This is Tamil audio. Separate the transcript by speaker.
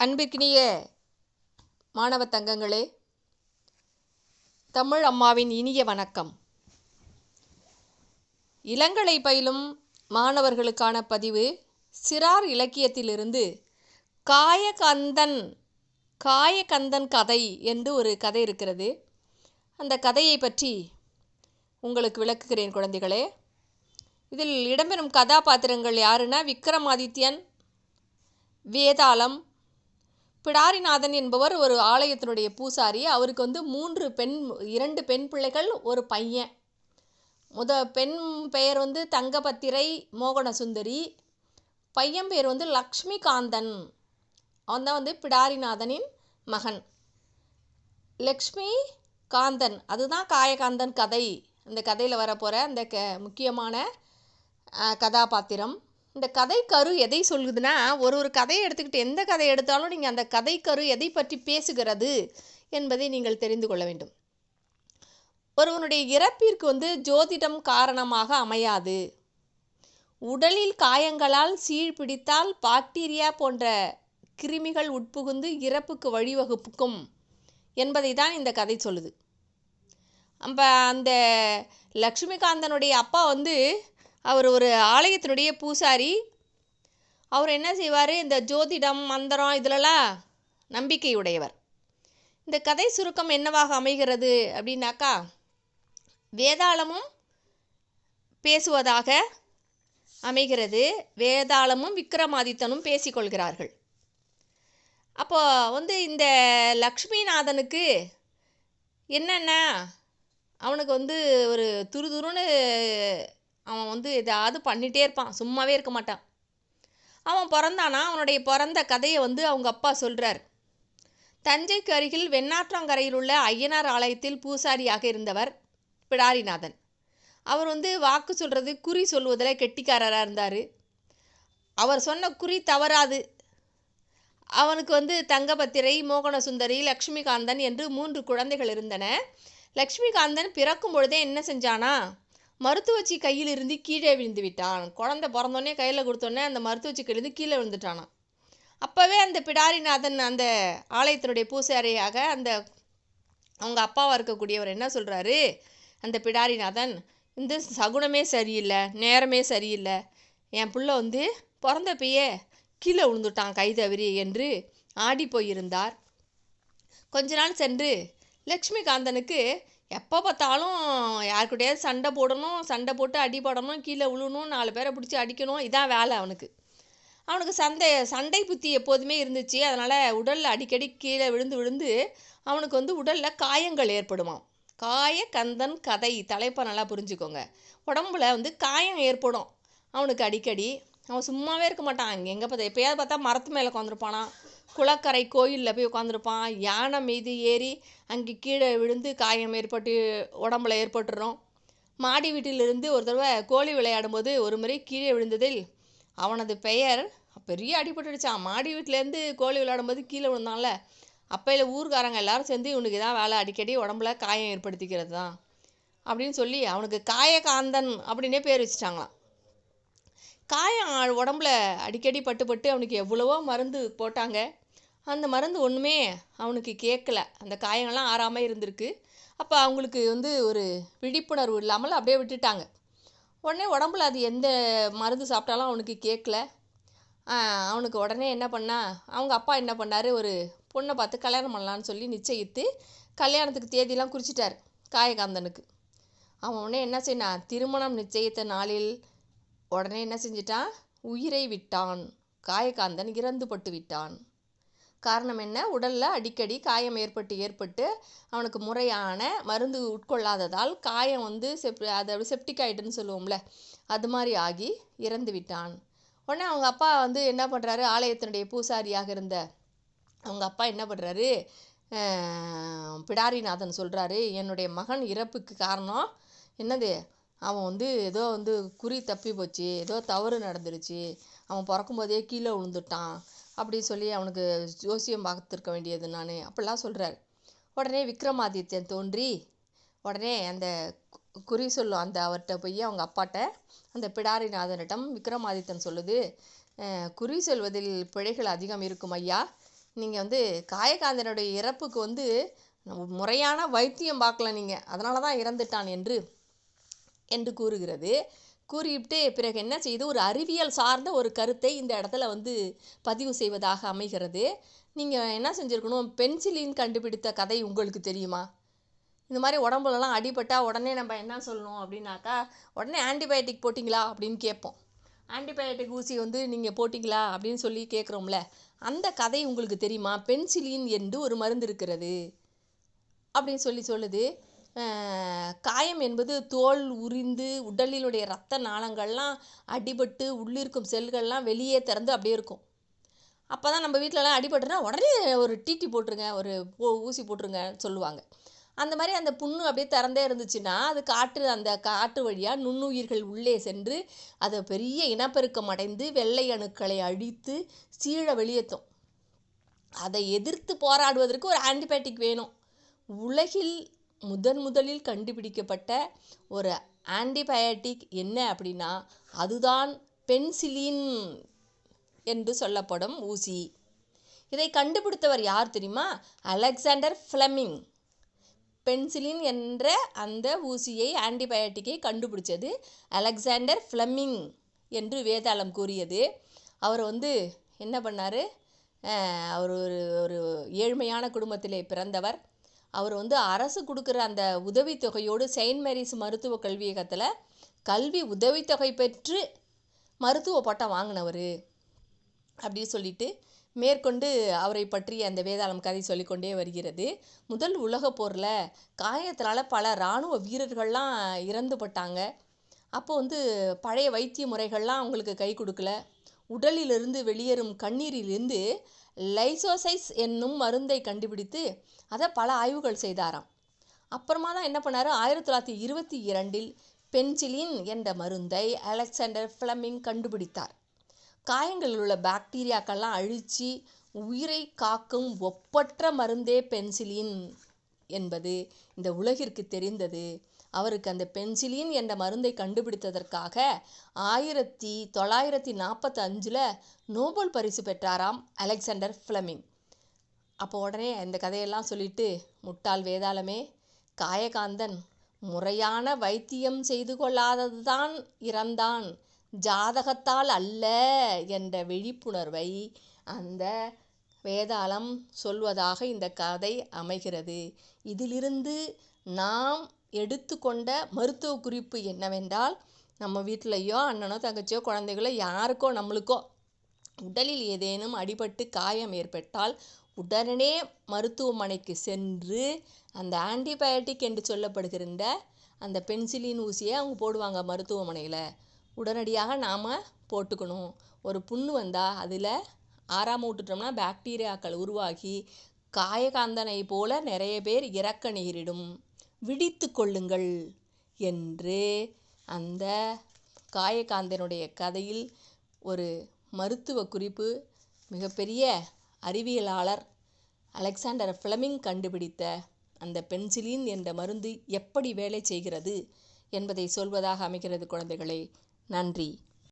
Speaker 1: அன்பிற்கினிய மாணவ தங்கங்களே தமிழ் அம்மாவின் இனிய வணக்கம். இளங்கலை பயிலும் மாணவர்களுக்கான பதிவு சிறார் இலக்கியத்திலிருந்து காயகந்தன் காயகந்தன் கதை என்று ஒரு கதை இருக்கிறது. அந்த கதையை பற்றி உங்களுக்கு விளக்குகிறேன் குழந்தைகளே. இதில் இடம்பெறும் கதாபாத்திரங்கள் யாருன்னா விக்ரமாதித்யன் வேதாளம் பிடாரிநாதன் என்பவர் ஒரு ஆலயத்தினுடைய பூசாரி. அவருக்கு வந்து மூன்று பெண் இரண்டு பெண் பிள்ளைகள் ஒரு பையன். முத பெண் பெயர் வந்து தங்கபத்திரை மோகனசுந்தரி. பையன் பேர் வந்து லக்ஷ்மிகாந்தன். அவன் தான் வந்து பிடாரிநாதனின் மகன். லக்ஷ்மி காந்தன் அதுதான் காயகாந்தன் கதை. அந்த கதையில் வரப்போகிற அந்த க முக்கியமான கதாபாத்திரம். இந்த கதை கரு எதை சொல்லுதுன்னா ஒரு ஒரு கதையை எடுத்துக்கிட்டு எந்த கதை எடுத்தாலும் நீங்கள் அந்த கதை கரு எதை பற்றி பேசுகிறது என்பதை நீங்கள் தெரிந்து கொள்ள வேண்டும். ஒருவனுடைய இறப்பிற்கு வந்து ஜோதிடம் காரணமாக அமையாது. உடலில் காயங்களால் சீழ் பிடித்தால் பாக்டீரியா போன்ற கிருமிகள் உட்புகுந்து இறப்புக்கு வழிவகுப்புக்கும் என்பதை தான் இந்த கதை சொல்லுது. அப்போ அந்த லக்ஷ்மிகாந்தனுடைய அப்பா வந்து அவர் ஒரு ஆலயத்தினுடைய பூசாரி. அவர் என்ன செய்வார்? இந்த ஜோதிடம் மந்திரம் இதிலலாம் நம்பிக்கை உடையவர் இந்த கதை சுருக்கம் என்னவாக அமைகிறது அப்படின்னாக்கா வேதாளமும் பேசுவதாக அமைகிறது. வேதாளமும் விக்ரமாதித்தனும் பேசிக்கொள்கிறார்கள். அப்போ வந்து இந்த லக்ஷ்மிநாதனுக்கு என்னென்ன அவனுக்கு வந்து ஒரு துருதுருன்னு அவன் வந்து ஏதாவது பண்ணிகிட்டே இருப்பான். சும்மாவே இருக்க மாட்டான். அவன் பிறந்தானா? அவனுடைய பிறந்த கதையை வந்து அவங்க அப்பா சொல்கிறார் தஞ்சைக்கு அருகில் வெண்ணாற்றங்கரையில் உள்ள ஐயனார் ஆலயத்தில் பூசாரியாக இருந்தவர் பிடாரிநாதன். அவர் வந்து வாக்கு சொல்கிறது குறி சொல்வதில் கெட்டிக்காரராக இருந்தார். அவர் சொன்ன குறி தவறாது. அவனுக்கு வந்து தங்கபத்திரை மோகனசுந்தரி லக்ஷ்மிகாந்தன் என்று மூன்று குழந்தைகள் இருந்தன. லக்ஷ்மிகாந்தன் பிறக்கும் பொழுதே என்ன செஞ்சானா? மருத்துவச்சி கையில் இருந்து கீழே விழுந்து விட்டான். குழந்தை பிறந்தோடனே கையில் கொடுத்தோடனே அந்த மருத்துவச்சி கையிலிருந்து கீழே விழுந்துட்டானான் அப்போவே அந்த பிடாரிநாதன் அந்த ஆலயத்தினுடைய பூசாரியாக அந்த அவங்க அப்பாவாக இருக்கக்கூடியவர் என்ன சொல்கிறாரு அந்த பிடாரிநாதன் இந்த சகுனமே சரியில்லை நேரமே சரியில்லை. என் பிள்ளை வந்து பிறந்தப்பயே கீழே விழுந்துட்டான் கை தவறி என்று ஆடி போயிருந்தார் கொஞ்ச நாள் சென்று லக்ஷ்மிகாந்தனுக்கு எப்போ பார்த்தாலும் யாருக்கிட்டையாவது சண்டை போடணும் சண்டை போட்டு அடிபடணும் கீழே விழுணும் நாலு பேரை பிடிச்சி அடிக்கணும் இதான் வேலை அவனுக்கு. அவனுக்கு சண்டை சண்டை புத்தி எப்போதுமே இருந்துச்சு. அதனால் உடலில் அடிக்கடி கீழே விழுந்து விழுந்து அவனுக்கு வந்து உடலில் காயங்கள் ஏற்படுமாம். காய கந்தன் கதை தலைப்பை நல்லா புரிஞ்சுக்கோங்க. உடம்புல வந்து காயம் ஏற்படும். அவனுக்கு அடிக்கடி. அவன் சும்மாவே இருக்க மாட்டான். அங்கே எங்கே பார்த்தா எப்போயாவது பார்த்தா மரத்து மேலே உட்காந்துருப்பானா குளக்கரை கோயிலில் போய் உட்காந்துருப்பான் யானை மீது ஏறி அங்கே கீழே விழுந்து காயம் ஏற்பட்டு உடம்புல ஏற்பட்டுரும். மாடி வீட்டிலிருந்து ஒரு தடவை கோழி விளையாடும்போது ஒரு முறை கீழே விழுந்ததில் அவனது பெயர் பெரிய அடிபட்டுடுச்சான் மாடி வீட்டிலேருந்து கோழி விளையாடும்போது கீழே விழுந்தான்ல. அப்பையில் ஊர்க்காரங்க எல்லாரும் சேர்ந்து இவனுக்கு தான் வேலை அடிக்கடி உடம்புல காயம் ஏற்படுத்திக்கிறது தான் அப்படின்னு சொல்லி அவனுக்கு காயகாந்தன் அப்படின்னே பேர் வச்சுட்டாங்களாம். காயம் உடம்புல அடிக்கடி பட்டு பட்டு அவனுக்கு எவ்வளவோ மருந்து போட்டாங்க. அந்த மருந்து ஒன்றுமே அவனுக்கு கேட்கல. அந்த காயங்கள்லாம் ஆறாமல் இருந்திருக்கு. அப்போ அவங்களுக்கு வந்து ஒரு விழிப்புணர்வு இல்லாமல் அப்படியே விட்டுட்டாங்க. உடனே உடம்புல அது எந்த மருந்து சாப்பிட்டாலும் அவனுக்கு கேட்கல. அவனுக்கு உடனே என்ன பண்ணா அவங்க அப்பா என்ன பண்ணார்? ஒரு பொண்ணை பார்த்து கல்யாணம் பண்ணலான்னு சொல்லி நிச்சயித்து கல்யாணத்துக்கு தேதியெலாம் குறிச்சிட்டார் காயகாந்தனுக்கு. அவன் உடனே என்ன செய்யணும் திருமணம் நிச்சயித்த நாளில் உடனே என்ன செஞ்சிட்டான்? உயிரை விட்டான். காயகாந்தன் இறந்து பட்டு விட்டான். காரணம் என்ன? உடலில் அடிக்கடி காயம் ஏற்பட்டு ஏற்பட்டு அவனுக்கு முறையான மருந்து உட்கொள்ளாததால் காயம் வந்து செப் அதை செப்டிக்காயிட்டுன்னு சொல்லுவோம்ல அது மாதிரி ஆகி இறந்து விட்டான். உடனே அவங்க அப்பா வந்து என்ன பண்ணுறாரு ஆலயத்தினுடைய பூசாரியாக இருந்த அவங்க அப்பா என்ன பண்ணுறாரு பிடாரிநாதன் சொல்கிறாரு என்னுடைய மகன் இறப்புக்கு காரணம் என்னது? அவன் வந்து ஏதோ வந்து குறி தப்பி போச்சு ஏதோ தவறு நடந்துருச்சு அவன் பிறக்கும்போதே கீழே விழுந்துட்டான் அப்படி சொல்லி அவனுக்கு ஜோசியம் பார்த்துருக்க வேண்டியது நான். அப்படிலாம் சொல்கிறார் உடனே விக்ரமாதித்யன் தோன்றி உடனே அந்த குறி சொல்லும் அந்த அவர்கிட்ட போய் அவங்க அப்பாட்ட அந்த பிடாரிநாதனிடம் விக்ரமாதித்தன் சொல்லுது குறி சொல்வதில் பிழைகள் அதிகம் இருக்கும் ஐயா. நீங்கள் வந்து காயகாந்தனுடைய இறப்புக்கு வந்து முறையான வைத்தியம் பார்க்கல நீங்கள் அதனால தான் இறந்துட்டான் என்று என்று கூறுகிறது. கூறிவிட்டு பிறகு என்ன செய்து ஒரு அறிவியல் சார்ந்த ஒரு கருத்தை இந்த இடத்துல வந்து பதிவு செய்வதாக அமைகிறது. நீங்கள் என்ன செஞ்சுருக்கணும்? பென்சிலின் கண்டுபிடித்த கதை உங்களுக்கு தெரியுமா? இந்த மாதிரி உடம்புலலாம் அடிபட்டால் உடனே நம்ம என்ன சொல்லணும் அப்படின்னாக்கா உடனே ஆன்டிபயோட்டிக் போட்டிங்களா அப்படின்னு கேட்போம். ஆன்டிபயோட்டிக் ஊசி வந்து நீங்கள் போட்டிங்களா அப்படின்னு சொல்லி கேட்குறோம்ல அந்த கதை உங்களுக்கு தெரியுமா? பென்சிலின் என்று ஒரு மருந்து இருக்கிறது அப்படின்னு சொல்லி சொல்லுது. காயம் என்பது தோல் உரிந்து உடலினுடைய இரத்த நாளங்கள்லாம் அடிபட்டு உள்ளிருக்கும் செல்கள்லாம் வெளியே திறந்து அப்படியே இருக்கும். அப்போ தான் நம்ம வீட்டிலலாம் அடிபட்டுனா உடனே ஒரு டிடி போட்டுருங்க ஒரு ஊசி போட்டுருங்க சொல்லுவாங்க. அந்த மாதிரி அந்த புண்ணு அப்படியே திறந்தே இருந்துச்சுன்னா அது காற்று அந்த காற்று வழியாக நுண்ணுயிர்கள் உள்ளே சென்று அதை பெரிய இனப்பெருக்கம் அடைந்து வெள்ளை அணுக்களை அழித்து சீழ வெளியேற்றும். அதை எதிர்த்து போராடுவதற்கு ஒரு ஆன்டிபயோட்டிக் வேணும். உலகில் முதன் முதலில் கண்டுபிடிக்கப்பட்ட ஒரு ஆன்டிபயாட்டிக் என்ன அப்படின்னா அதுதான் பென்சிலின் என்று சொல்லப்படும் ஊசி. இதை கண்டுபிடித்தவர் யார் தெரியுமா? Alexander Fleming. பென்சிலின் என்ற அந்த ஊசியை ஆன்டிபயாட்டிக்கை கண்டுபிடிச்சது அலெக்சாண்டர் ஃப்ளெமிங் என்று வேதாளம் கூறியது. அவர் வந்து என்ன பண்ணார்? அவர் ஒரு ஒரு ஏழ்மையான குடும்பத்திலே பிறந்தவர். அவர் வந்து அரசு கொடுக்குற அந்த உதவித்தொகையோடு செயின்ட் மேரிஸ் மருத்துவ கல்வியகத்தில் கல்வி உதவித்தொகை பெற்று மருத்துவ பட்டம் வாங்கினவர் அப்படி சொல்லிட்டு மேற்கொண்டு அவரை பற்றி அந்த வேதாளம் கதை சொல்லிக்கொண்டே வருகிறது. முதல் உலக போரில் காயத்தினால் பல இராணுவ வீரர்கள்லாம் இறந்து பட்டாங்க அப்போ வந்து பழைய வைத்திய முறைகள்லாம் அவங்களுக்கு கை கொடுக்கல. உடலிலிருந்து வெளியேறும் கண்ணீரிலிருந்து லைசோசைஸ் என்னும் மருந்தை கண்டுபிடித்து அதை பல ஆய்வுகள் செய்தாராம். அப்புறமா தான் என்ன பண்ணாரு? ஆயிரத்தி தொள்ளாயிரத்தி இருபத்தி இரண்டில் பென்சிலின் என்ற மருந்தை அலெக்சாண்டர் ஃப்ளமிங் கண்டுபிடித்தார். காயங்களில் உள்ள பாக்டீரியாக்கள்லாம் அழித்து உயிரை காக்கும் ஒப்பற்ற மருந்தே பென்சிலின் என்பது இந்த உலகிற்கு தெரிந்தது. அவருக்கு அந்த பென்சிலின் என்ற மருந்தை கண்டுபிடித்ததற்காக ஆயிரத்தி தொள்ளாயிரத்தி நாற்பத்தி அஞ்சில் நோபல் பரிசு பெற்றாராம் அலெக்சாண்டர் ஃப்ளமிங். அப்போ உடனே இந்த கதையெல்லாம் சொல்லிட்டு முட்டாள் வேதாளமே காயகாந்தன் முறையான வைத்தியம் செய்து கொள்ளாததுதான் இறந்தான் ஜாதகத்தால் அல்ல என்ற விழிப்புணர்வை அந்த வேதாளம் சொல்வதாக இந்த கதை அமைகிறது. இதிலிருந்து நாம் எடுத்துக்கொண்ட மருத்துவ குறிப்பு என்னவென்றால் நம்ம வீட்டிலையோ அண்ணனோ தங்கச்சியோ குழந்தைகளோ யாருக்கோ நம்மளுக்கோ உடலில் ஏதேனும் அடிபட்டு காயம் ஏற்பட்டால் உடனே மருத்துவமனைக்கு சென்று அந்த ஆன்டிபயோட்டிக் என்று சொல்லப்படுகின்ற அந்த பென்சிலின் ஊசியை அவங்க போடுவாங்க மருத்துவமனையில். உடனடியாக நாம் போட்டுக்கணும். ஒரு புண்ணு வந்தால் அதில் ஆறாம விட்டுட்டோம்னா பாக்டீரியாக்கள் உருவாகி காயகாந்தனை போல நிறைய பேர் இறக்க நேரிடும். விழித்து கொள்ளுங்கள் என்று அந்த காயகாந்தனுடைய கதையில் ஒரு மருத்துவ குறிப்பு மிகப்பெரிய அறிவியலாளர் அலெக்சாண்டர் ஃப்ளெமிங் கண்டுபிடித்த அந்த பென்சிலின் என்ற மருந்து எப்படி வேலை செய்கிறது என்பதை சொல்வதாக அமைகிறது குழந்தைகளே. நன்றி.